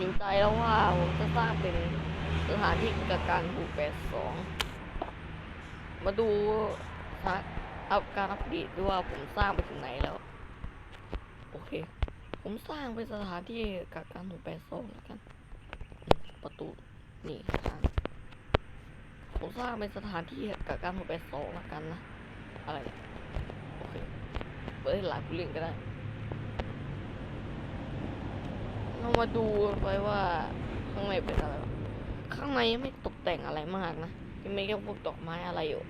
สินใจแล้วว่าผมจะสร้างเป็นสถานที่กักกันหูแปดสองมาดูสถานอัปการอัปเดตด้วยว่าผมสร้างไปถึงไหนแล้ว โอเค ผมสร้างเป็นสถานที่กักกันหูแปดสองแล้วกัน ประตูนี่ทางผมสร้างเป็นสถานที่กักกันหูแปดสองแล้วกันนะอะไรเนี่ยโอเคเปิดหลายผู้เล่นก็ได้ เรามาดูไปว่าข้างในเป็นอะไร ข้างในยังไม่ตกแต่งอะไรมากนะยังไม่แค่พวกดอกไม้อะไรอยู่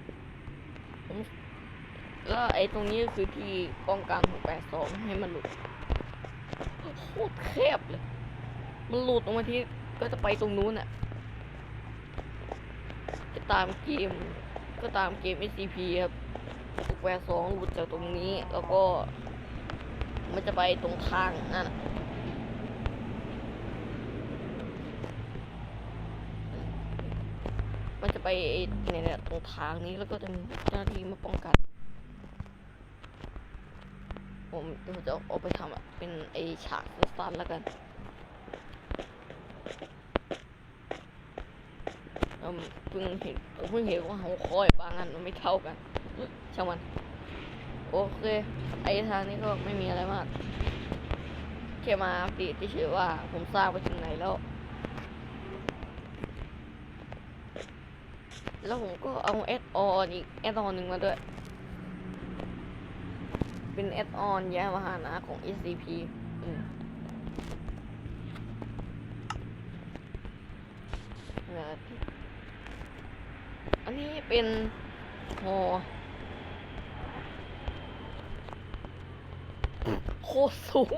ผมแล้วไอ้ตรงนี้คือที่ป้องกันของแปดสองให้มันหลุดโคตรแคบเลย มันหลุดออกมาที่ก็จะไปตรงนู้นอะจะตามเกมก็ตามเกม SCP ครับแปดสองหลุดจากตรงนี้ แล้วก็ มันจะไปตรงทางนั่นน่ะ มันจะ ไปเนี่ยตรงทางนี้แล้วก็จะมีเจ้าหน้าที่มาป้องกัน ผมเดี๋ยวจะเอาไปทำเป็นไอฉากสั้นๆแล้วกันเอิ่มเพิ่งเห็นผมเพิ่งเห็นว่าหัวคอยบางอันมันไม่เท่ากันช่างมัน โอเค ไอทางนี้ก็ไม่มีอะไรมากแค่มาอัปเดตเฉยว่าผมสร้างไปถึงไหนแล้ว แล้วผมก็เอาแอดออนอีกแอดออนหนึ่งมาด้วย เป็นแอดออนยามหานะของ SCP อืมอันนี้เป็นหอโคตรสูง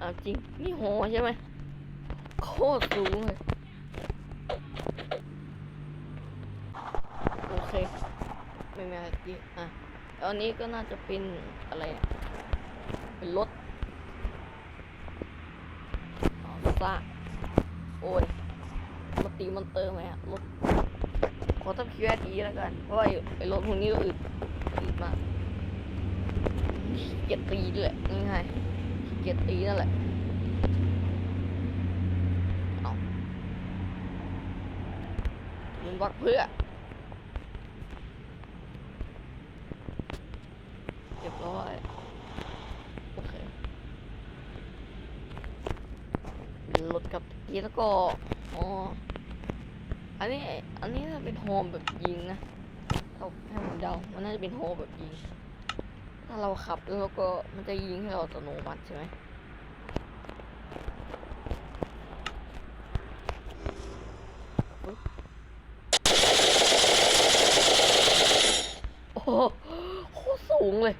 อาจริง นี่หอใช่ไหมโคตรสูงเลย โอ เคไม่มีอะไรที่อะแล้วอันนี้ก็น่าจะเป็นอะไร เป็นรถอ๋อซ่าโอ้ยมาตีมอนเตอร์ไหมอะรถขอทับคิวแอดีแล้วกัน เพราะว่าไอ้รถพวกนี้ก็อึดอึดมากเกียตีด้วยง่ายๆขี้เกียตีนั่นแหละเอามึงบักเพื่อ เรียบร้อยโอเคลด กี้แล้วก็อ๋ออันนี้อันนี้น่าเป็นโฮมแบบยิงนะเอาให้ผมเดามันน่าจะเป็นโฮมแบบยิง ถ้าเราขับแล้วก็มันจะยิงให้เราอัตโนมัติใช่ไหมโอ้โหโคตรสูงเลย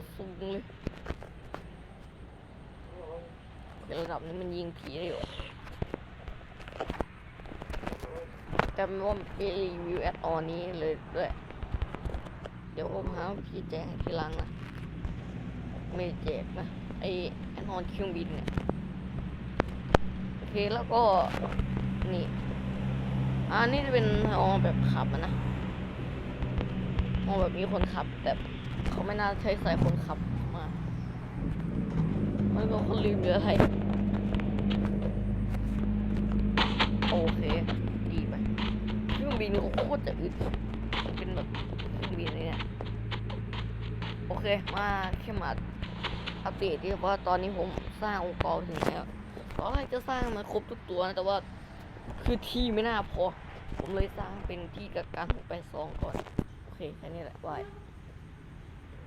ตรสูงเลยเดี๋ยวระดับนี้มันยิงผีได้อยู่จำว่ามีรีวิวแอดออนนี้เลยด้วย เดี๋ยวผมหาพี่แจกทีหลังนะไม่แจกนะไอแอดออนเครื่องบินเนี่ยโอเคแล้วก็นี่อันนี้จะเป็นฮอแบบขับอะนะฮอแบบมีคนขับแต่ เขาไม่น่าใช้ใส่คนขับมาไม่ก็คนลืมหรืออะไรโอเค ดีไปเครื่องบินโคตรจะอึดเป็นแบบเครื่องบินเลยเนี่ยโอเคมาแค่มาอัปเดตที่ว่าตอนนี้ผมสร้างองค์กรถึงแล้วตอนแรกจะสร้างมาครบทุกตัวนะแต่ว่าคือที่ไม่น่าพอ ผมเลยสร้างเป็นที่กักกันไปสองก่อน โอเค แค่นี้แหละบาย